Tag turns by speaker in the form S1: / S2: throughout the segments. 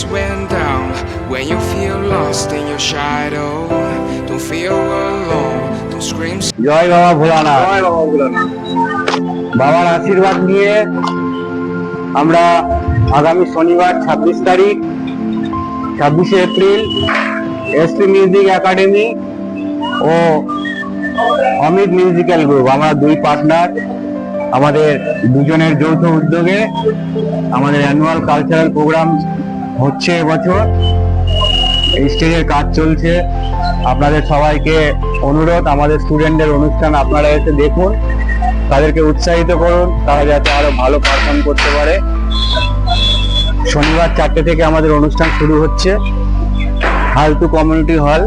S1: lights went down when you feel lost in your shadow. Don't feel alone, don't scream.
S2: জয় বাবা ভোলানাথ বাবার আশীর্বাদ নিয়ে আমরা আগামী শনিবার ছাব্বিশ তারিখ ছাব্বিশে এপ্রিল এসপি মিউজিক একাডেমি ও অমিত মিউজিক্যাল গ্রুপ আমরা দুই পার্টনার আমাদের দুজনের যৌথ উদ্যোগে আমাদের অ্যানুয়াল কালচারাল প্রোগ্রাম হচ্ছে এবছর। এই স্টেজের কাজ চলছে। আপনাদের সবাইকে অনুরোধ, আমাদের স্টুডেন্টদের অনুষ্ঠান আপনারা এসে দেখুন। তাদেরকে উৎসাহিত করুন, তারা যাতে আরও ভালো পারফর্ম করতে পারে। শনিবার চারটে থেকে আমাদের অনুষ্ঠান শুরু হচ্ছে। হালতু কমিউনিটি হল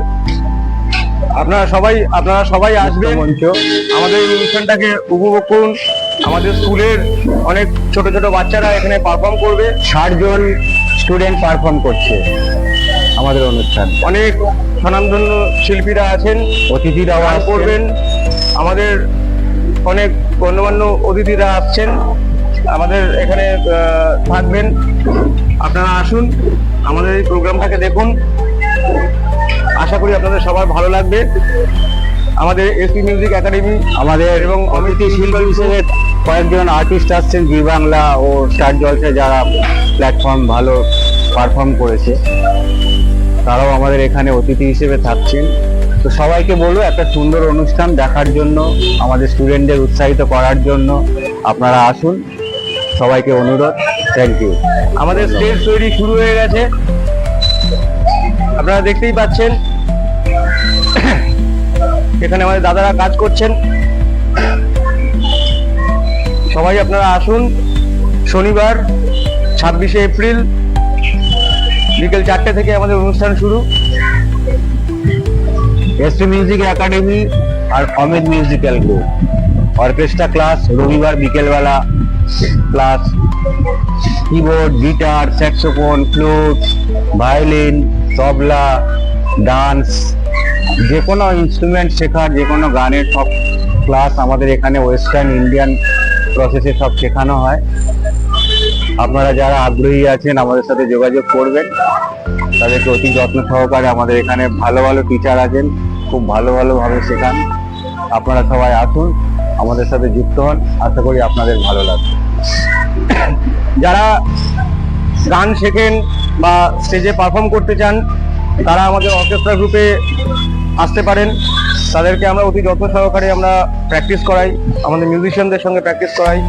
S3: আপনারা সবাই আপনারা সবাই আসবেন।
S2: মঞ্চ
S3: আমাদের এই অনুষ্ঠানটাকে উপভোগ করুন। আমাদের স্কুলের অনেক ছোট ছোট বাচ্চারা এখানে পারফর্ম করবে।
S2: ষাট জন স্টুডেন্ট পারফর্ম করছে আমাদের অনুষ্ঠান।
S3: অনেক স্বনামধন্য শিল্পীরা আছেন
S2: অতিথিরাও
S3: গান করবেন। আমাদের অনেক গণ্যমান্য অতিথিরা আসছেন। আমাদের এখানে থাকবেন। আপনারা আসুন আমাদের এই প্রোগ্রামটাকে দেখুন। আশা করি আপনাদের সবার ভালো লাগবে। আমাদের এসপি মিউজিক একাডেমি
S2: আমাদের
S3: এবং
S2: অতিথি শিল্পী হিসেবে কয়েকজন আর্টিস্ট আসছেন, জি বাংলা ও স্টার জলসে যারা প্ল্যাটফর্ম ভালো পারফর্ম করেছে, তারাও আমাদের এখানে অতিথি হিসেবে থাকছেন। তো সবাইকে বলব, একটা সুন্দর অনুষ্ঠান দেখার জন্য, আমাদের স্টুডেন্টদের উৎসাহিত করার জন্য আপনারা আসুন। সবাইকে অনুরোধ থ্যাংক ইউ
S3: আমাদের স্টেজ তৈরি শুরু হয়ে গেছে। আপনারা দেখতেই পাচ্ছেন, এখানে আমাদের দাদারা কাজ করছেন। সবাই আপনারা আসুন। শনিবার, ছাব্বিশে এপ্রিল, বিকেল চারটে থেকে আমাদের অনুষ্ঠান শুরু।
S2: এসপি মিউজিক একাডেমি আর Amit musical group orchestra class রবিবার বিকেলবেলা। Class keyboard guitar saxophone flute violin tabla dance যে কোনো ইনস্ট্রুমেন্ট শেখার, যে কোনো গানের সব ক্লাস আমাদের এখানে ওয়েস্টার্ন ইন্ডিয়ান প্রসেসে সব শেখানো হয়। আপনারা যারা আগ্রহী আছেন, আমাদের সাথে যোগাযোগ করবেন। তাদেরকে অতি যত্ন সহকারে আমাদের এখানে ভালো ভালো টিচার আছেন, খুব ভালো ভালোভাবে শেখান। আপনারা সবাই আসুন, আমাদের সাথে যুক্ত হন। আশা করি আপনাদের ভালো লাগবে।
S3: যারা গান শেখেন বা স্টেজে পারফর্ম করতে চান, তারা আমাদের অর্কেস্ট্রা গ্রুপে আসতে পারেন। তাদেরকে আমরা অতি যত্ন সহকারে আমরা প্র্যাকটিস করাই। আমাদের মিউজিশিয়ানদের সঙ্গে প্র্যাকটিস করাই।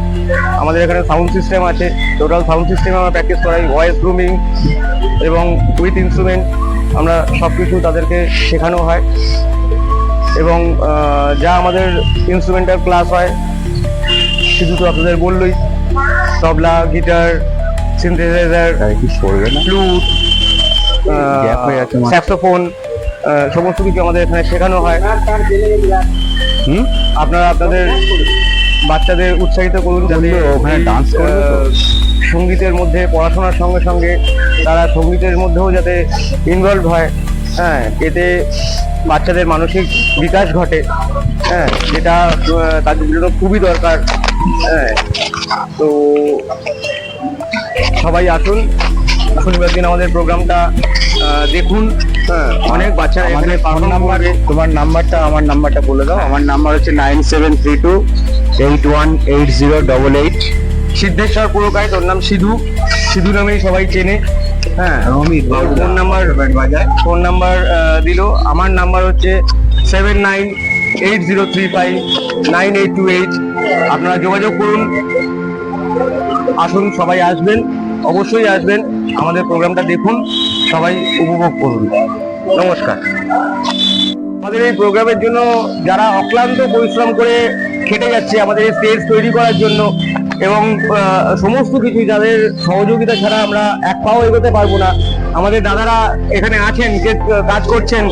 S3: আমাদের এখানে সাউন্ড সিস্টেম আছে। টোটাল সাউন্ড সিস্টেমে আমরা প্র্যাকটিস করাই। ভয়েস গ্রুমিং এবং উইথ ইনস্ট্রুমেন্ট আমরা সব কিছু তাদেরকে শেখানো হয়। এবং যা আমাদের ইনস্ট্রুমেন্টাল ক্লাস হয় শুধু তো আপনাদের বললই। Tabla guitar synthesizer flute saxophone সমস্ত কিছু আমাদের এখানে শেখানো হয়।
S2: হুম?
S3: আপনারা আপনাদের বাচ্চাদের উৎসাহিত করুন যাতে
S2: ওখানে ডান্স করবে
S3: সঙ্গীতের মধ্যে পড়াশোনার সঙ্গে সঙ্গে তারা সঙ্গীতের মধ্যেও যাতে ইনভলভ হয়। হ্যাঁ এতে বাচ্চাদের মানসিক বিকাশ ঘটে। হ্যাঁ যেটা তাদের জন্য খুবই দরকার। হ্যাঁ তো সবাই আসুন। শনিবার দিন আমাদের প্রোগ্রামটা দেখুন। হ্যাঁ। অনেক বাচ্চারা এখানে
S2: ফোন
S3: পারফর্ম
S2: নাম্বার তোমার নাম্বারটা আমার নাম্বারটা বলে দাও। আমার নাম্বার হচ্ছে nine seven three two eight one eight zero double eight.
S3: Siddheshwar পুরকায় তোর নাম সিধু। সিধু নামেই সবাই চেনে। হ্যাঁ ফোন নাম্বার ফোন নাম্বার দিল। আমার নাম্বার হচ্ছে seven nine eight zero three five nine eight two eight. আপনারা যোগাযোগ করুন। আসুন সবাই আসবেন। অবশ্যই আসবেন। আমাদের প্রোগ্রামটা দেখুন। সবাই উপভোগ করুন। নমস্কার। আমাদের এই প্রোগ্রামের জন্য যারা অক্লান্ত পরিশ্রম করে খেটে যাচ্ছে, আমাদের এই স্টেজ তৈরি করার জন্য এবং সমস্ত কিছু যাদের সহযোগিতা ছাড়া আমরা এক পাও এগোতে পারব না। আমাদের দাদারা এখানে আছেন কে কাজ করছেন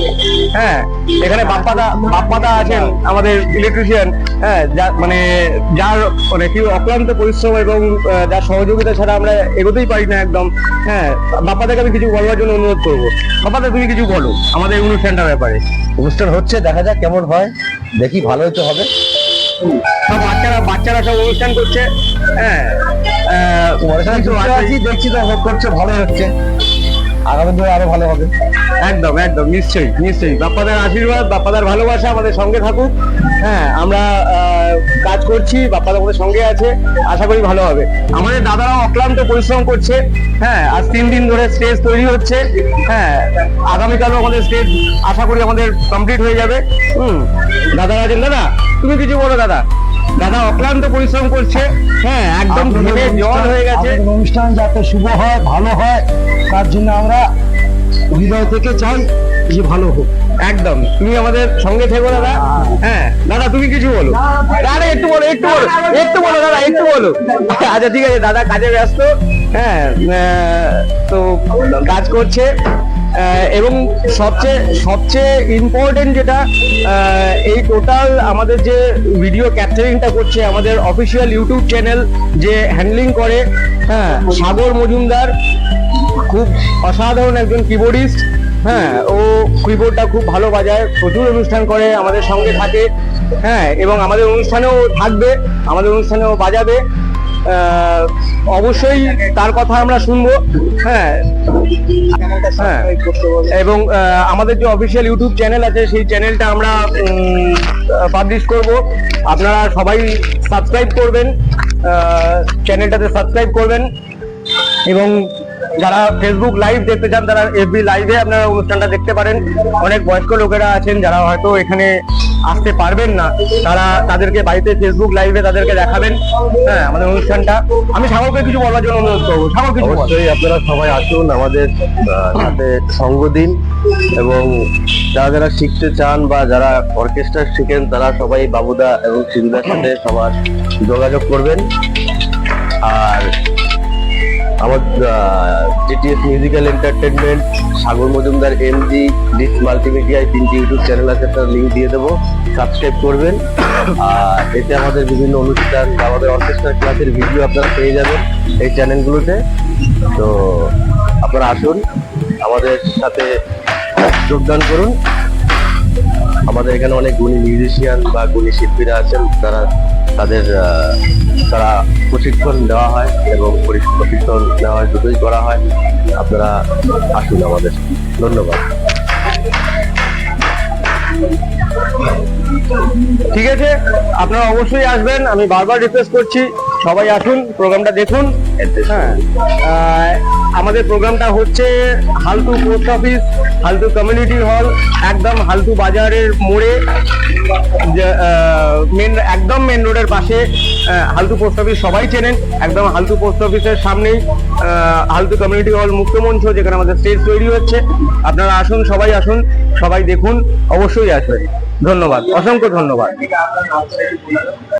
S3: হ্যাঁ এখানে বাপ্পাদা বাপ্পাদা আছেন, আমাদের ইলেকট্রিশিয়ান হ্যাঁ যা- মানে যার মানে কি অক্লান্ত পরিশ্রম এবং যার সহযোগিতা ছাড়া আমরা এগোতেই পারি না একদম হ্যাঁ বাপ্পাদাকে আমি কিছু বলবার জন্য অনুরোধ করব। বাপ্পাদা, তুমি কিছু বলো, আমাদের অনুষ্ঠানটার ব্যাপারে।
S2: অনুষ্ঠান হচ্ছে, দেখা যাক কেমন হয়, দেখি ভালোই তো হবে।
S3: সব বাচ্চারা বাচ্চারা সব অনুষ্ঠান করছে। হ্যাঁ
S2: দেখছি তো করছে ভালোই হচ্ছে।
S4: আগামী দিনে আরও ভালো হবে।
S3: একদম একদম নিশ্চয়ই নিশ্চয়ই। বাপ্পাদার আশীর্বাদ বাপ্পাদার ভালোবাসা আমাদের সঙ্গে থাকুক। হ্যাঁ আমরা কাজ করছি বাপ্পাদা আমাদের সঙ্গে আছে আশা করি ভালো হবে। আমাদের দাদারাও অক্লান্ত পরিশ্রম করছে। হ্যাঁ আজ তিন দিন ধরে স্টেজ তৈরি হচ্ছে। হ্যাঁ আগামীকালও আমাদের স্টেজ আশা করি আমাদের কমপ্লিট হয়ে যাবে। হুম দাদারা আছেন দাদা? তুমি কিছু বলো দাদা। দাদা অক্লান্ত পরিশ্রম করছে। হ্যাঁ একদম ঘেমে জল হয়ে গেছে।
S4: অনুষ্ঠান যাতে শুভ হয় ভালো হয় তার জন্য আমরা হৃদয় থেকে চাই যে ভালো হোক।
S3: একদম। তুমি আমাদের সঙ্গে থেকো দাদা। হ্যাঁ দাদা তুমি কিছু বলো। দাদা একটু বলো একটু বলো একটু বলো দাদা একটু বলো। আচ্ছা ঠিক আছে দাদা কাজে ব্যস্ত। হ্যাঁ তো কাজ করছে। এবং সবচেয়ে সবচেয়ে ইম্পর্টেন্ট যেটা এই টোটাল আমাদের যে ভিডিও ক্যাপচারিংটা করছে আমাদের অফিসিয়াল ইউটিউব চ্যানেল যে হ্যান্ডলিং করে হ্যাঁ সাগর মজুমদার, খুব অসাধারণ একজন কিবোর্ডিস্ট হ্যাঁ ও কিবোর্ডটা খুব ভালো বাজায়, প্রচুর অনুষ্ঠান করে, আমাদের সঙ্গে থাকে হ্যাঁ এবং আমাদের অনুষ্ঠানেও থাকবে, আমাদের অনুষ্ঠানেও বাজাবে অবশ্যই তার কথা আমরা শুনব। হ্যাঁ। হ্যাঁ। এবং আমাদের যে অফিসিয়াল ইউটিউব চ্যানেল আছে, সেই চ্যানেলটা আমরা পাবলিশ করব। আপনারা সবাই সাবস্ক্রাইব করবেন চ্যানেলটাতে সাবস্ক্রাইব করবেন। এবং যারা ফেসবুক লাইভ দেখতে চান, তারা এফবি লাইভে আপনারা অনুষ্ঠানটা দেখতে পারেন। অনেক বয়স্ক লোকেরা আছেন, যারা হয়তো এখানে আসতে পারবেন না, তারা তাদেরকে বাড়িতে ফেসবুক লাইভে তাদেরকে দেখাবেন। হ্যাঁ আমাদের অনুষ্ঠানটা। আমি সাগরকে কিছু বলার জন্য অনুরোধ করব। সাগর, কিছু
S4: অবশ্যই আপনারা সবাই আসুন আমাদের সাথে সঙ্গ দিন এবং যারা যারা শিখতে চান বা যারা অর্কেস্ট্রা শিখেন, তারা সবাই বাবুদা এবং সিন্ধুদার সাথে সবার যোগাযোগ করবেন। আর আমার GTS musical entertainment Sagar Majumdar MG dish মাল্টিমিডিয়ায় তিনটি ইউটিউব চ্যানেল আছে তার লিঙ্ক দিয়ে দেবো। সাবস্ক্রাইব করবেন। আর এতে আমাদের বিভিন্ন অনুষ্ঠান বা আমাদের অর্কেস্ট্রা ক্লাসের ভিডিও আপনারা পেয়ে যাবেন এই চ্যানেলগুলোতে তো আপনারা আসুন, আমাদের সাথে যোগদান করুন। আমাদের এখানে অনেক গুণী মিউজিশিয়ান বা গুণী শিল্পীরা আছেন। তারা তাদের তারা প্রশিক্ষণ দেওয়া হয় এবং প্রশিক্ষণ নেওয়া হয়, দুটোই করা হয়। আপনারা আসুন আমাদের ধন্যবাদ।
S3: ঠিক আছে? আপনারা অবশ্যই আসবেন। আমি বারবার রিকোয়েস্ট করছি। সবাই আসুন, প্রোগ্রামটা দেখুন। হ্যাঁ আমাদের প্রোগ্রামটা হচ্ছে Haltu post office, Haltu community hall, একদম হালতু বাজারের মোড়ে মেন একদম মেন রোডের পাশে হালতু পোস্ট অফিস সবাই চেনেন, একদম হালতু পোস্ট অফিসের সামনেই হালতু কমিউনিটি হল মুক্ত মঞ্চ, যেখানে আমাদের স্টেজ তৈরি হচ্ছে। আপনারা আসুন, সবাই আসুন, সবাই দেখুন, অবশ্যই আসবেন। ধন্যবাদ, অসংখ্য ধন্যবাদ।